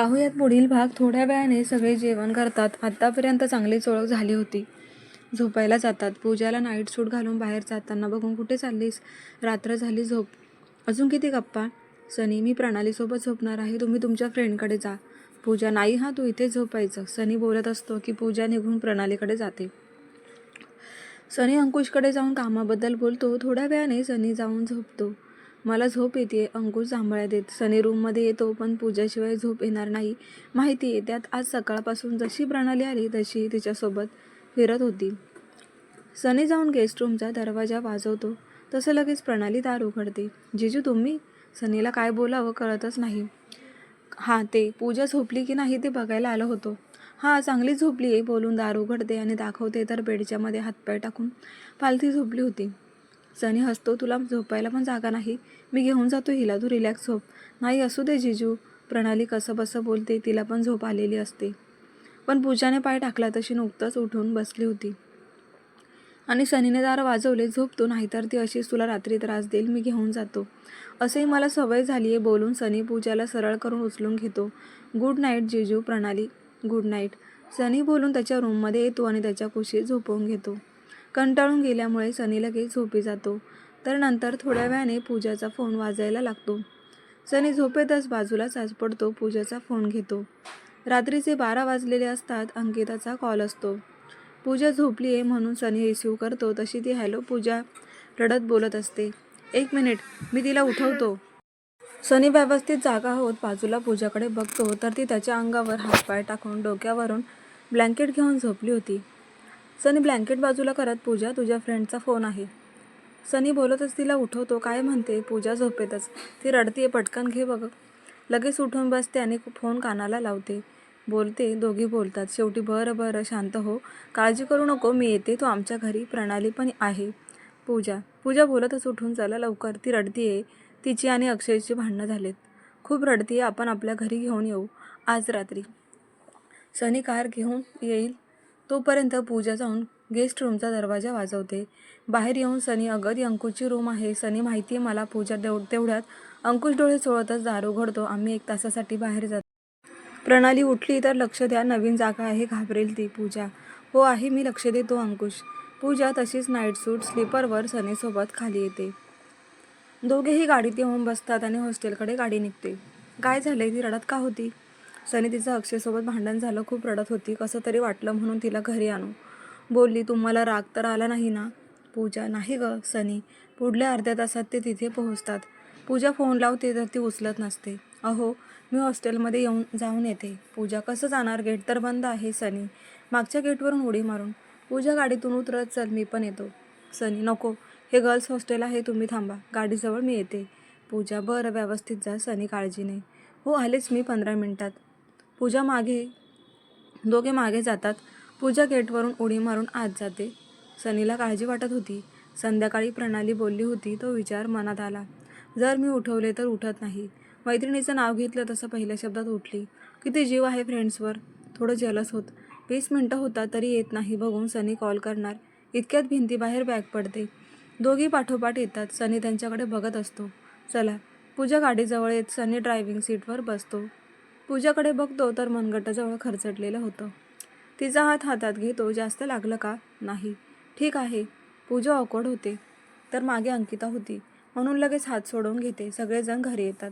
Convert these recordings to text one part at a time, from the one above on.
पाहूयात पुढील भाग. थोड्या वेळाने सगळे जेवण करतात. आत्तापर्यंत चांगलीच ओळख झाली होती. झोपायला जातात. पूजाला नाईट सूट घालून बाहेर जाताना बघून कुठे चाललीस? रात्र झाली झोप. अजून किती गप्पा? सनी मी प्रणालीसोबत झोपणार आहे. तुम्ही तुमच्या फ्रेंडकडे जा. पूजा नाही हा तू इथे झोपायचं. सनी बोलत असतो की पूजा निघून प्रणालीकडे जाते. सनी अंकुशकडे जाऊन कामाबद्दल बोलतो. थोड्या वेळाने सनी जाऊन झोपतो. मला झोप येते अंकुश सांभाळ्या देत सनी रूममध्ये येतो पण पूजाशिवाय झोप येणार नाही. माहिती आहे त्यात आज सकाळपासून जशी प्रणाली आली तशी तिच्यासोबत फिरत होती. सनी जाऊन गेस्ट रूमचा दरवाजा वाजवतो. तसं लगेच प्रणाली दार उघडते. जिजू तुम्ही? सनीला काय बोलावं कळतच नाही. हां ते पूजा झोपली की नाही ते बघायला आलो होतो. हां चांगली झोपली आहे. बोलून दार उघडते आणि दाखवते तर बेडच्यामध्ये हातपाय टाकून. पालथी झोपली होती. सनी हसतो तुला झोपायला पण जागा नाही. मी घेऊन जातो हिला तू रिलॅक्स झोप. नाही असू दे जिजू. प्रणाली कसं बसं बोलते तिला पण झोप आलेली असते. पण पूजाने पाय टाकला तशी नुकतंच उठून बसली होती. आणि सनीने दार वाजवले झोपतो नाहीतर ती अशीच तुला रात्री त्रास देईल मी घेऊन जातो. असेही मला सवय झाली आहे बोलून सनी पूजाला सरळ करून उचलून घेतो. गुड नाईट जिजू प्रणाली. Good night. सनी बोलून त्याच्या रूममध्ये येतो आणि त्याच्या कुशीत झोपवून घेतो. कंटाळून गेल्यामुळे सनी लगेच झोपी जातो. तर नंतर थोड्या वेळाने पूजाचा फोन वाजायला लागतो. सनी झोपेतच बाजूला चाच पडतो पूजाचा फोन घेतो. रात्रीचे बारा वाजलेले असतात अंकिताचा कॉल असतो. पूजा झोपली आहे म्हणून सनी रिसीव करतो तशी ती हॅलो पूजा रडत बोलत असते. एक मिनिट मी तिला उठवतो. सनी व्यवस्थित जागा होत बाजूला पूजाकडे बघतो तर ती त्याच्या अंगावर हातपाय टाकून डोक्यावरून ब्लँकेट घेऊन झोपली होती. सनी ब्लँकेट बाजूला करत पूजा तुझ्या फ्रेंडचा फोन आहे. सनी बोलतच तिला उठवतो काय म्हणते? पूजा झोपेतच. ती रडतीये पटकन घे बघ. लगेच उठून बसते आणि फोन कानाला लावते. बोलते दोघी बोलतात. शेवटी बरं बरं शांत हो. काळजी करू नको मी येते तो आमच्या घरी. प्रणाली पण आहे. पूजा. पूजा बोलतच उठून चला लवकर. ती रडतीये. तिची आणि अक्षयची भांडणं झालेत. खूप रडतीये आपण आपल्या घरी घेऊन येऊ. आज रात्री. सनी कार घेऊन येईल. तोपर्यंत पूजा जाऊन गेस्ट रूमचा दरवाजा वाजवते. बाहेर येऊन सनी अगं अंकुशची रूम आहे. सनी माहिती आहे मला पूजा देव तेवढ्यात अंकुश डोळे चोळतच दार उघडतो आम्ही एक तासासाठी बाहेर जातो. प्रणाली उठली तर लक्ष द्या नवीन जागा आहे घाबरेल ती पूजा. हो आहे मी लक्ष देतो अंकुश. पूजा तशीच नाईट सूट स्लीपरवर सनीसोबत खाली येते. दोघेही गाडीत येऊन बसतात आणि हॉस्टेलकडे गाडी निघते. काय झाले ती रडत का होती? सनी तिचं अक्षयसोबत भांडण झालं खूप रडत होती. कसं तरी वाटलं म्हणून तिला घरी आणू. बोलली तुम्हाला राग तर आला नाही ना? पूजा नाही ग सनी. पुढल्या अर्ध्या तासात ते तिथे पोहोचतात. पूजा फोन लावते तर ती उचलत नसते. अहो मी हॉस्टेलमध्ये येऊन जाऊन येते. पूजा कसं जाणार? गेट तर बंद आहे सनी. मागच्या गेटवरून उडी मारून. पूजा गाडीतून उतरत चल मी पण येतो. सनी नको. हे गर्ल्स हॉस्टेल आहे तुम्ही थांबा. गाडीजवळ मी येते. पूजा बरं व्यवस्थित जा सनी काळजीने. हो आलेच मी पंधरा मिनटात. पूजा मागे दोघे मागे जातात. पूजा गेटवरून उडी मारून आत जाते. सनीला काळजी वाटत होती. संध्याकाळी प्रणाली बोलली होती तो विचार मनात आला. जर मी उठवले तर उठत नाही. मैत्रिणीचं नाव घेतलं तसं पहिल्या शब्दात उठली. किती जीव आहे फ्रेंड्सवर थोडं जलस होत. वीस मिनटं होता तरी येत नाही बघून सनी कॉल करणार. इतक्यात भिंतीबाहेर बॅग पडते. दोघी पाठोपाठ येतात. सनी त्यांच्याकडे बघत असतो. चला पूजा गाडीजवळ येत सनी ड्रायव्हिंग सीटवर बसतो. पूजाकडे बघतो तर मनगटाजवळ खरचटलेलं होतं. तिचा हात हातात घेतो जास्त लागलं का? नाही. ठीक आहे. पूजा ऑकवर्ड होते. तर मागे अंकिता होती. म्हणून लगेच हात सोडवून घेते. सगळेजण घरी येतात.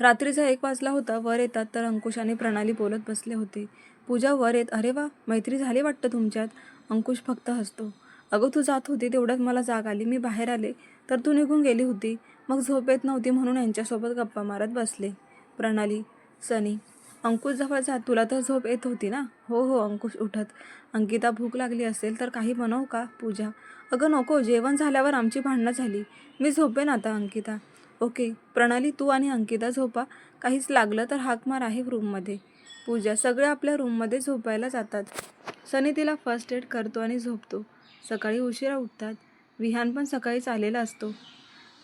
रात्रीचा एक वाजला होता. वर येतात तर अंकुश आणि प्रणाली बोलत बसले होते. पूजा वर येत. अरे वा! मैत्री झाली वाटतं तुमच्यात? अंकुश फक्त हसतो. अगं तू जात होती तेवढ्यात मला जाग आली. मी बाहेर आले तर तू निघून गेली होती. मग झोप येत नव्हती म्हणून यांच्यासोबत गप्पा मारत बसले. प्रणाली सनी अंकुश जवळ जा तुला तर झोप येत होती ना? हो हो अंकुश उठत. अंकिता भूक लागली असेल तर काही बनवू का पूजा? अगं नको जेवण झाल्यावर आमची भांडणं झाली. मी झोपेन आता अंकिता. ओके प्रणाली तू आणि अंकिता झोपा. काहीच लागलं तर हाक मार आहे रूममध्ये. पूजा सगळे आपल्या रूममध्ये झोपायला जातात. सनी तिला फर्स्ट एड करतो आणि झोपतो. सकाळी उशिरा उठतात. विहान पण सकाळीच आलेला असतो.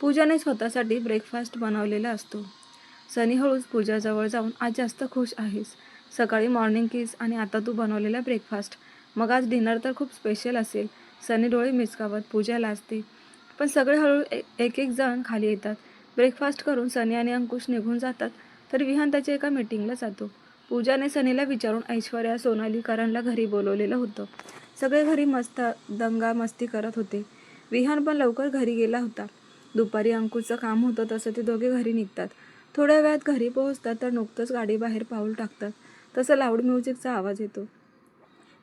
पूजाने स्वतःसाठी ब्रेकफास्ट बनवलेला असतो. सनी हळूच पूजाजवळ जाऊन आज जास्त खुश आहेस. सकाळी मॉर्निंग किस आणि आता तू बनवलेला ब्रेकफास्ट मग आज डिनर तर खूप स्पेशल असेल. सनी डोळे मिचकावत पूजाला लाजते. पण सगळे हळूहळू एक एक जण खाली येतात. ब्रेकफास्ट करून सनी आणि अंकुश निघून जातात. तर विहान त्याच्या एका मीटिंगला जातो. पूजाने सनीला विचारून ऐश्वर्या सोनाली करणला घरी बोलवलेलं होतं. सगळे घरी मस्त दंगा मस्ती करत होते. विहान पण लवकर घरी गेला होता. दुपारी अंकुशचं काम होतं तसं ते दोघे घरी निघतात. थोड्या वेळात घरी पोहोचतात तर नुकतंच गाडी बाहेर पाऊल टाकतात. तसं लाऊड म्युझिकचा आवाज येतो.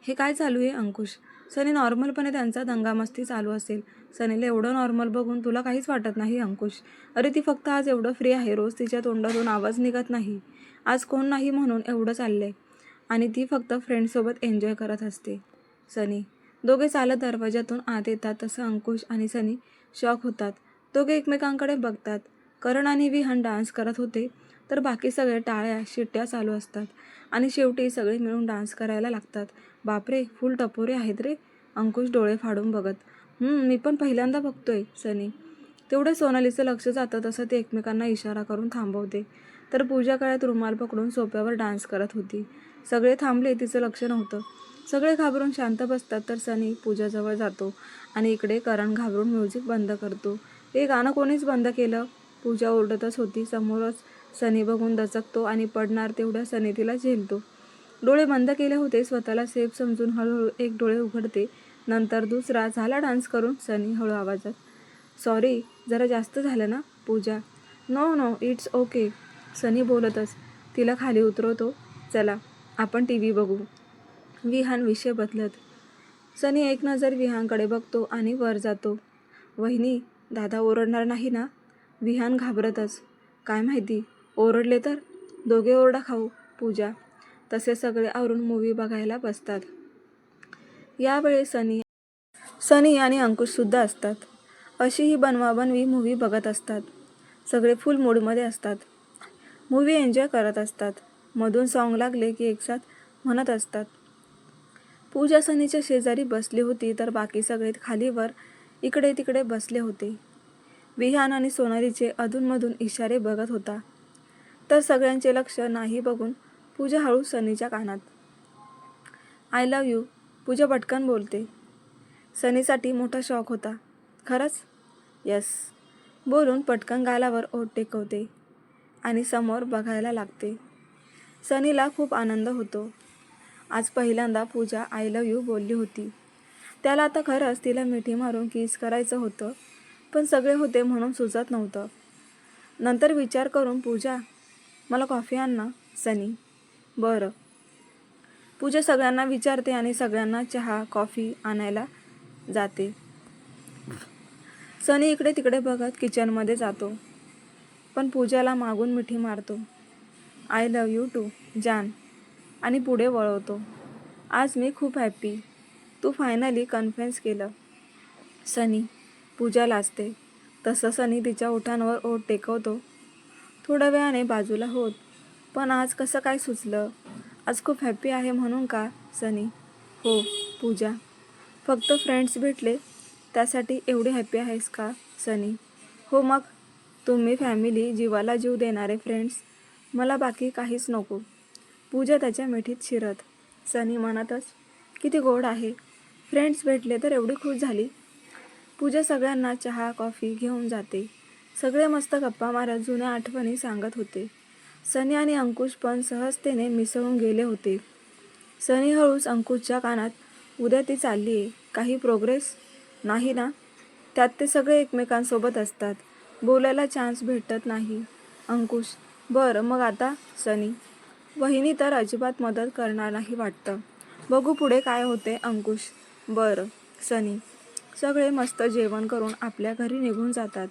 हे काय चालू आहे अंकुश? सनी नॉर्मलपणे त्यांचा दंगामस्ती चालू असेल. सनीला एवढं नॉर्मल बघून तुला काहीच वाटत नाही अंकुश. अरे ती फक्त आज एवढं फ्री आहे रोज तिच्या तोंडातून आवाज निघत नाही. आज कोण नाही म्हणून एवढं चाललंय. आणि ती फक्त फ्रेंडसोबत एन्जॉय करत असते. सनी दोघे चालत दरवाजातून आत येतात तसं अंकुश आणि सनी शॉक होतात. दोघे एकमेकांकडे बघतात. करण आणि विहान डान्स करत होते तर बाकी सगळे टाळ्या शिट्ट्या चालू असतात. आणि शेवटी सगळे मिळून डान्स करायला लागतात. बापरे फुल टपोरे आहेत रे. अंकुश डोळे फाडून बघत मी पण पहिल्यांदा बघतोय सनी. तेवढं सोनालीचं लक्ष जातं तसं ते एकमेकांना इशारा करून थांबवते. तर पूजा काळात रुमाल पकडून सोप्यावर डान्स करत होती. सगळे थांबले तिचं लक्ष नव्हतं. सगळे घाबरून शांत बसतात तर सनी पूजाजवळ जातो आणि इकडे करण घाबरून म्युझिक बंद करतो. हे गाणं कोणीच बंद केलं? पूजा ओरडतच होती. समोरच सनी बघून दचकतो आणि पडणार तेवढ्या सनी तिला झेलतो. डोळे बंद केले होते. स्वतःला सेफ समजून हळूहळू एक डोळे उघडते. नंतर दुसरा झाला डान्स करून सनी हळू आवाजात. सॉरी जरा जास्त झालं ना Pooja? No no it's okay Sunny बोलतच तिला खाली उतरवतो. चला आपण टी व्ही बघू. विहान विषय बदलत. सनी एक नजर विहानकडे बघतो आणि वर जातो. वहिनी दादा ओरडणार नाही ना? विहान घाबरतच. काय माहिती ओरडले तर? दोघे ओरडा खाऊ पूजा. तसे सगळे आवरून मूवी बघायला बसतात. यावेळी सनी सनी आणि अंकुशसुद्धा असतात. अशी ही बनवाबनवी मूवी बघत असतात. सगळे फुल मूडमध्ये असतात. मूवी एन्जॉय करत असतात. मधून सॉन्ग लागले की एकसाथ म्हणत असतात. पूजा सनीच्या शेजारी बसली होती तर बाकी सगळे खालीवर इकडे तिकडे बसले होते. विहान आणि सोनालीचे अधूनमधून इशारे बघत होता. तर सगळ्यांचे लक्ष नाही बघून पूजा हळू सनीच्या कानात. I love you. पूजा पटकन बोलते. सनीसाठी मोठा शॉक होता. खरंच? यस. बोलून पटकन गालावर ओट टेकवते आणि समोर बघायला लागते. सनीला खूप आनंद होतो. आज पहिल्यांदा पूजा आय लव यू बोलली होती. त्याला आता खरंच तिला मिठी मारून किस करायचं होतं? पण सगळे होते म्हणून सुचत नव्हतं. नंतर विचार करून पूजा मला कॉफी आण ना सनी. बरं. पूजा सगळ्यांना विचारते आणि सगळ्यांना चहा कॉफी आणायला जाते. सनी इकडे तिकडे बघत किचनमध्ये जातो पण पूजाला मागून मिठी मारतो. आय लव यू टू जान. आणि पुढे वळवतो. आज मी खूप हॅप्पी. तू फायनली कन्फेन्स केलं. सनी पूजा लाजते. तसं सनी तिच्या ओठांवर ओठ टेकवतो. थोड्या वेळाने बाजूला होत. पण आज कसं काय सुचलं? आज खूप हॅप्पी आहे म्हणून का सनी? हो पूजा. फक्त फ्रेंड्स भेटले. त्यासाठी एवढी हॅप्पी आहेस का सनी? हो मग तुम्ही फॅमिली जीवाला जीव देणारे फ्रेंड्स मला बाकी काहीच नको. पूजा त्याच्या मिठीत शिरत. सनी म्हणतच किती गोड आहे. फ्रेंड्स भेटले तर एवढी खुश झाली. पूजा सगळ्यांना चहा कॉफी घेऊन जाते. सगळे मस्त गप्पा मारत जुन्या आठवणी सांगत होते. सनी आणि अंकुश पण सहजतेने मिसळून गेले होते. सनी हळूच अंकुशच्या कानात उद्या ती चालली आहे काही प्रोग्रेस नाही ना? त्यात ते सगळे एकमेकांसोबत असतात. बोलायला चान्स भेटत नाही. अंकुश बरं मग आता? सनी वहिनी तर अजिबात मदत करणार नाही वाटतं. बघू पुढे काय होते अंकुश. बरं सनी सगळे मस्त जेवण करून आपल्या घरी निघून जातात.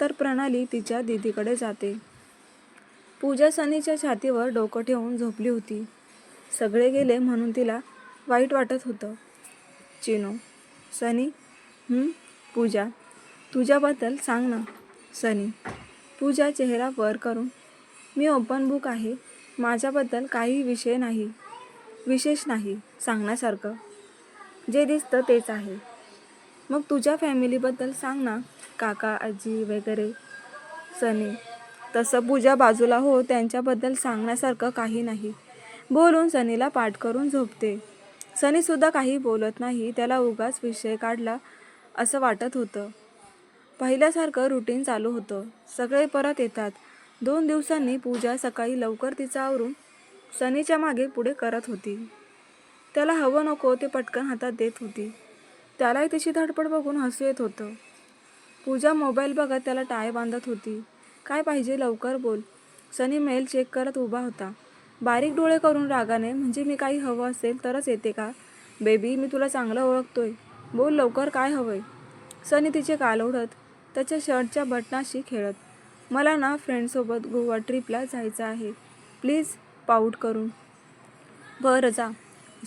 तर प्रणाली तिच्या दीदीकडे जाते. पूजा सनीच्या छातीवर डोकं ठेवून झोपली होती. सगळे गेले म्हणून तिला वाईट वाटत होतं. चिनो सनी पूजा तुझ्याबद्दल सांग ना. सनी पूजा चेहरा वर करून मी ओपन बुक आहे. माझ्याबद्दल काही विषय नाही. विशेष नाही. सांगण्यासारखं. जे दिसतं तेच आहे. मग तुझ्या फॅमिलीबद्दल सांग ना. काका आजी वगैरे सनी. तसं पूजा बाजूला हो त्यांच्याबद्दल सांगण्यासारखं काही नाही. बोलून सनीला पाठ करून झोपते. सनीसुद्धा काही बोलत नाही त्याला उगाच विषय काढला असं वाटत होतं. पहिल्यासारखं रुटीन चालू होतं. सगळे परत येतात. दोन दिवसांनी पूजा सकाळी लवकर तिचं आवरून सनीच्या मागे पुढे करत होती. त्याला हवं नको ते पटकन हातात देत होती. त्यालाही तिची धडपड बघून हसू येत होतं. पूजा मोबाईल बघत त्याला टाय बांधत होती. काय पाहिजे? लवकर बोल. सनी मेल चेक करत उभा होता. बारीक डोळे करून रागाने म्हणजे मी काही हवं असेल तरच येते का? बेबी मी तुला चांगलं ओळखतोय. बोल लवकर काय हवंय? सनी तिचे काल ओढत त्याच्या शर्टच्या बटनाशी खेळत. मला ना फ्रेंडसोबत गोवा ट्रिपला जायचं आहे. प्लीज पाऊट करून. बरं जा.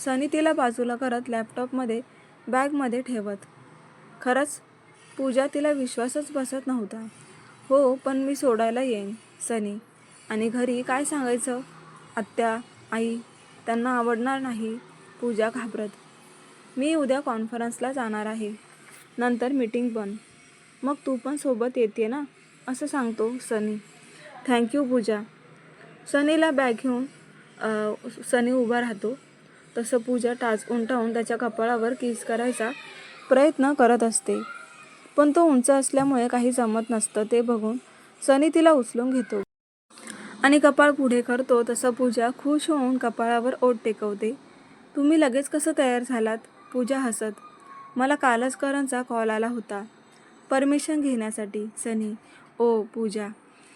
सनी तिला बाजूला करत लॅपटॉपमध्ये बॅगमध्ये ठेवत. खरंच पूजा तिला विश्वासच बसत नव्हता. हो पण मी सोडायला येईन सनी. आणि घरी काय सांगायचं? आत्या आई त्यांना आवडणार नाही. पूजा घाबरत. मी उद्या कॉन्फरन्सला जाणार आहे. नंतर मीटिंग पण मग तू पण सोबत येते ना? असं सांगतो सनी. Thank you Pooja. सनीला बॅग घेऊन सनी उभा राहतो. तसं पूजा टाच उंटावून त्याच्या कपाळावर किस करायचा प्रयत्न करत असते. पण तो उंच असल्यामुळे काही जमत नसतं ते बघून सनी तिला उचलून घेतो. आणि कपाळ पुढे करतो तसं पूजा खुश होऊन कपाळावर ओट टेकवते. तुम्ही लगेच कसं तयार झालात? पूजा हसत. मला कालच करणचा कॉल आला होता. परमिशन घेण्यासाठी. सनी. ओ पूजा.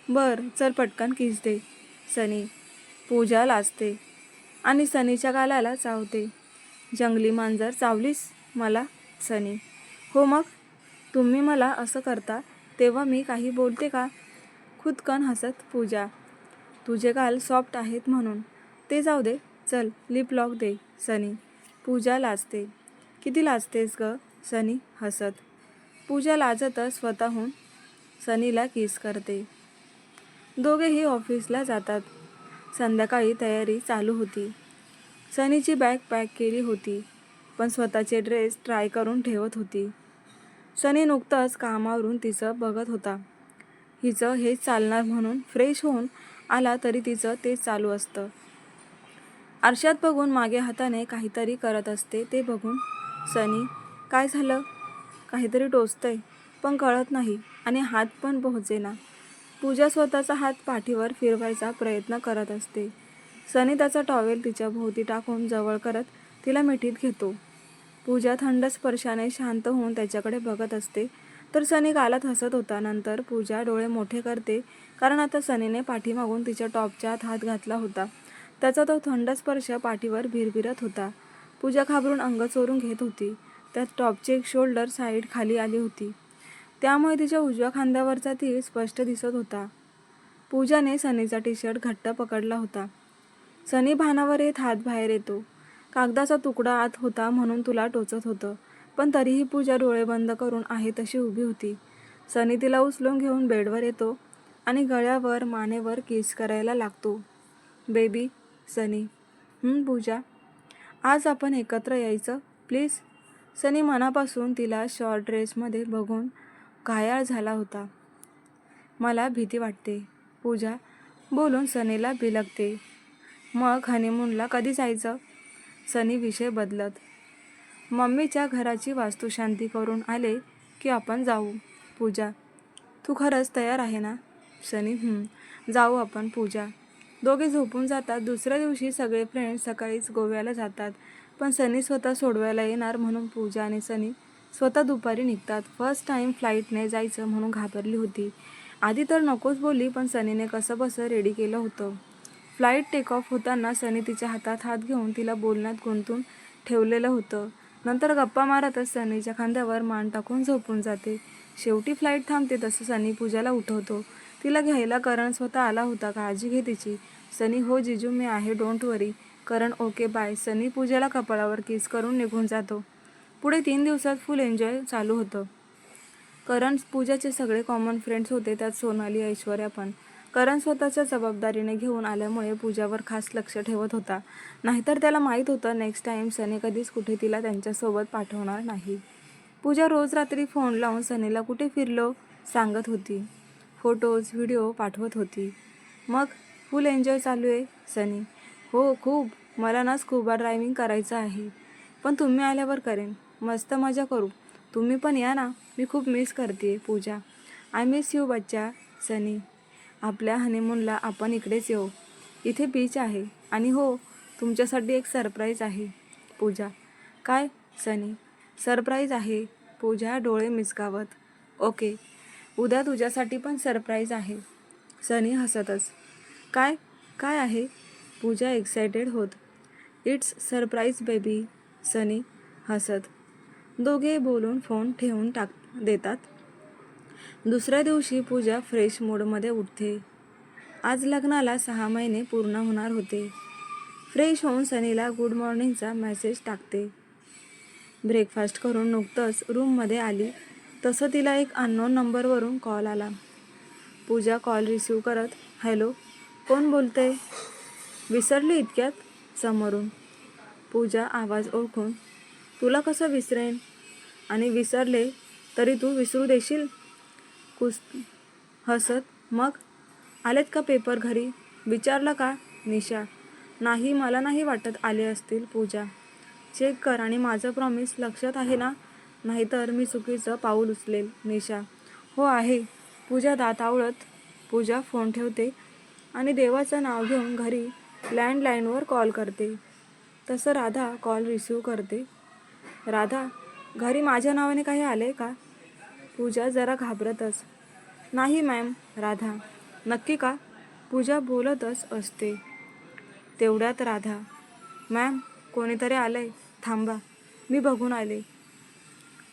बर चल पटकन किस दे. सनी. पूजा लाजते. आणि सनीच्या गालाला चावते. जंगली मांजर चावलीस मला सनी. हो मग? तुम्ही मला असं करता तेव्हा मी काही बोलते का? खुदकन हसत पूजा. तुझे गाल सॉफ्ट आहेत म्हणून. ते जाऊ दे चल लिप लॉक दे सनी. पूजा लाजते. किती लाजतेस ग सनी? हसत. पूजा लाजतच स्वतःहून सनीला किस करते. दोघेही ऑफिसला जातात. संध्याकाळी तयारी चालू होती. सनीची बॅग पॅक केली होती पण स्वतःचे ड्रेस ट्राय करून ठेवत होती. सनी नुकतंच कामावरून तिचं बघत होता. हिचं हेच चालणार म्हणून फ्रेश होऊन आला तरी तिचं तेच चालू असतं. आरशात बघून मागे हाताने काहीतरी करत असते ते बघून सनी काय झालं? काहीतरी टोचतंय पण कळत नाही आणि हात पण पोहोचेना. पूजा स्वतःचा हात पाठीवर फिरवायचा प्रयत्न करत असते. सनी त्याचा टॉवेल तिच्या भोवती टाकून जवळ करत तिला मिठीत घेतो. पूजा थंड स्पर्शाने शांत होऊन त्याच्याकडे बघत असते. तर सनी गालात हसत होता. नंतर पूजा डोळे मोठे करते. कारण आता सनीने पाठीमागून तिच्या टॉपच्या आत हात घातला होता. त्याचा तो थंड स्पर्श पाठीवर भिरभिरत होता. पूजा घाबरून अंग चोरून घेत होती. त्यात टॉपची एक शोल्डर साईड खाली आली होती. त्यामुळे तिच्या उजव्या खांद्यावरचा तीळ स्पष्ट दिसत होता. पूजाने सनीचा टी शर्ट घट्ट पकडला होता. सनी भानावर येत हात बाहेर येतो. कागदाचा तुकडा आत होता म्हणून तुला टोचत होतं. पण तरीही पूजा डोळे बंद करून आहे तशी उभी होती. सनी तिला उचलून घेऊन बेडवर येतो आणि गळ्यावर मानेवर किस करायला लागतो. बेबी सनी. पूजा. आज आपण एकत्र यायचं प्लीज. सनी मनापासून तिला शॉर्ट ड्रेसमध्ये बघून घायाळ झाला होता. मला भीती वाटते. पूजा बोलून सनीला बिलगते. मग हनीमूनला कधी जायचं? सनी विषय बदलत. मम्मीच्या घराची वास्तुशांती करून आले की आपण जाऊ. पूजा तू खरंच तयार आहे ना? सनी जाऊ आपण पूजा. दोघे झोपून जातात. दुसऱ्या दिवशी सगळे फ्रेंड्स सकाळीच गोव्याला जातात. पण सनी स्वतः सोडवायला येणार म्हणून पूजा आणि सनी स्वतः दुपारी निघतात. फर्स्ट टाईम फ्लाईटने जायचं म्हणून घाबरली होती. आधी तर नकोच बोलली पण सनीने कसं बसं रेडी केलं होतं. फ्लाईट टेक ऑफ होताना सनी तिच्या हातात हात घेऊन तिला बोलण्यात गुंतून ठेवलेलं होतं. नंतर गप्पा मारतच सनीच्या खांद्यावर मान टाकून झोपून जाते. शेवटी फ्लाईट थांबते तसं सनी पूजाला उठवतो. तिला घ्यायला करण स्वतः आला होता काळजी घे तिची. सनी हो जिजू मी आहे don't worry Karan okay bye Sunny पूजाला कपाळावर किस करून निघून जातो. पुढे तीन दिवसात फुल एन्जॉय चालू होतं. करण पूजाचे सगळे कॉमन फ्रेंड्स होते त्यात सोनाली ऐश्वर्या पण. करण स्वतःच्या जबाबदारीने घेऊन आल्यामुळे पूजावर खास लक्ष ठेवत होता. नाहीतर त्याला माहीत होतं नेक्स्ट टाईम सनी कधीच कुठे तिला त्यांच्यासोबत पाठवणार नाही. पूजा रोज रात्री फोन लावून सनीला कुठे फिरलो सांगत होती. फोटोज व्हिडिओ पाठवत होती. मग फुल एन्जॉय चालू आहे सनी. हो खूप. मला ना स्कूबा ड्रायव्हिंग करायचं आहे. पण तुम्ही आल्यावर करेन. मस्त मजा करू. तुम्ही पण या ना. मी खूप मिस करते पूजा. आय मिस यू बच्चा सनी. आपल्या हनीमूनला आपण इकडेच येऊ. इथे बीच आहे. आणि हो तुमच्यासाठी एक सरप्राईज आहे पूजा. काय सनी? सरप्राईज आहे पूजा डोळे मिचकावत ओके उद्या तुझ्यासाठी पण सरप्राईज आहे. सनी हसतच. काय काय आहे? पूजा एक्सायटेड होत. इट्स सरप्राईज बेबी सनी हसत. दोघे बोलून फोन ठेवून टाक देतात. दुसऱ्या दिवशी पूजा फ्रेश मोडमध्ये उठते. आज लग्नाला सहा महिने पूर्ण होणार होते. फ्रेश होऊन सनीला गुड मॉर्निंगचा मेसेज टाकते. ब्रेकफास्ट करून नुकतंच रूममध्ये आली. तसं तिला एक अननोन नंबरवरून कॉल आला. पूजा कॉल रिसीव करत हॅलो कोण बोलते विसरली इतक्यात समोरून. पूजा आवाज ओळखून तुला कसं विसरेन? आणि विसरले तरी तू विसरू देशील? कुस हसत मग? आलेत का पेपर घरी? विचारलं का निशा? नाही मला नाही वाटत आले असतील पूजा. चेक कर आणि माझं प्रॉमिस लक्षात आहे ना? नाहीतर मी चुकीचं पाऊल उचलेल निशा. हो आहे. पूजा दात आवळत. पूजा फोन ठेवते आणि देवाचं नाव घेऊन घरी लँडलाईनवर कॉल करते. तसं राधा कॉल रिसीव करते. राधा घरी माझ्या नावाने काही आले का? पूजा जरा घाबरतच. नाही मॅम राधा. नक्की का? पूजा बोलतच असते. तेवढ्यात राधा मॅम कोणीतरी आलंय. थांबा. मी बघून आले.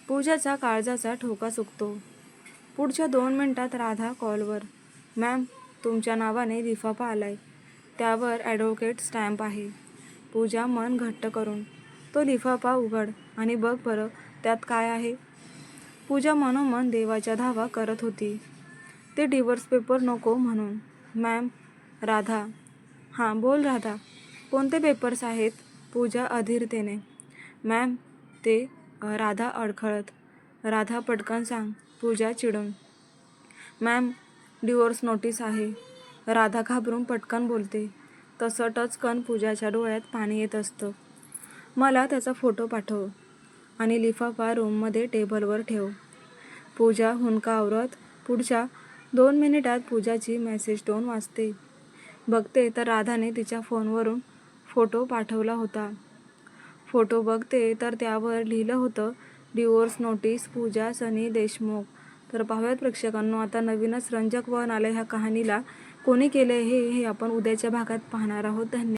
पूजाचा काळजाचा ठोका चुकतो. पुढच्या दोन मिनटात राधा कॉलवर मॅम तुमच्या नावाने लिफाफा आलाय. त्यावर ॲडव्होकेट स्टॅम्प आहे. पूजा मन घट्ट करून तो लिफाफा उघड आणि बघ बरं त्यात काय आहे? पूजा मनोमन देवाच्या धावा करत होती. ते डिवोर्स पेपर नको म्हणून. मॅम राधा. हां बोल राधा. कोणते पेपर्स आहेत? पूजा अधीरतेने. मॅम ते राधा अडखळत. राधा पटकन सांग पूजा चिडून. मॅम डिवोर्स नोटीस आहे. राधा घाबरून पटकन बोलते. तसं टचकन पूजाच्या डोळ्यात पाणी येत असतं. मला त्याचा फोटो पाठव आणि लिफाफा रूममध्ये टेबलवर ठेव. पूजा हुंका आवरत पुढच्या दोन मिनिटात पूजाची मेसेज टोन वाचते बघते तर राधाने तिच्या फोनवरून फोटो पाठवला होता. फोटो बघते तर त्यावर लिहिलं होतं डिवोर्स नोटीस पूजा सनी देशमुख. तर पाहूयात प्रेक्षकांनो आता नवीनच रंजक वन आलं ह्या कहाणीला. कोणी केलं हे हे आपण उद्याच्या भागात पाहणार आहोत. धन्यवाद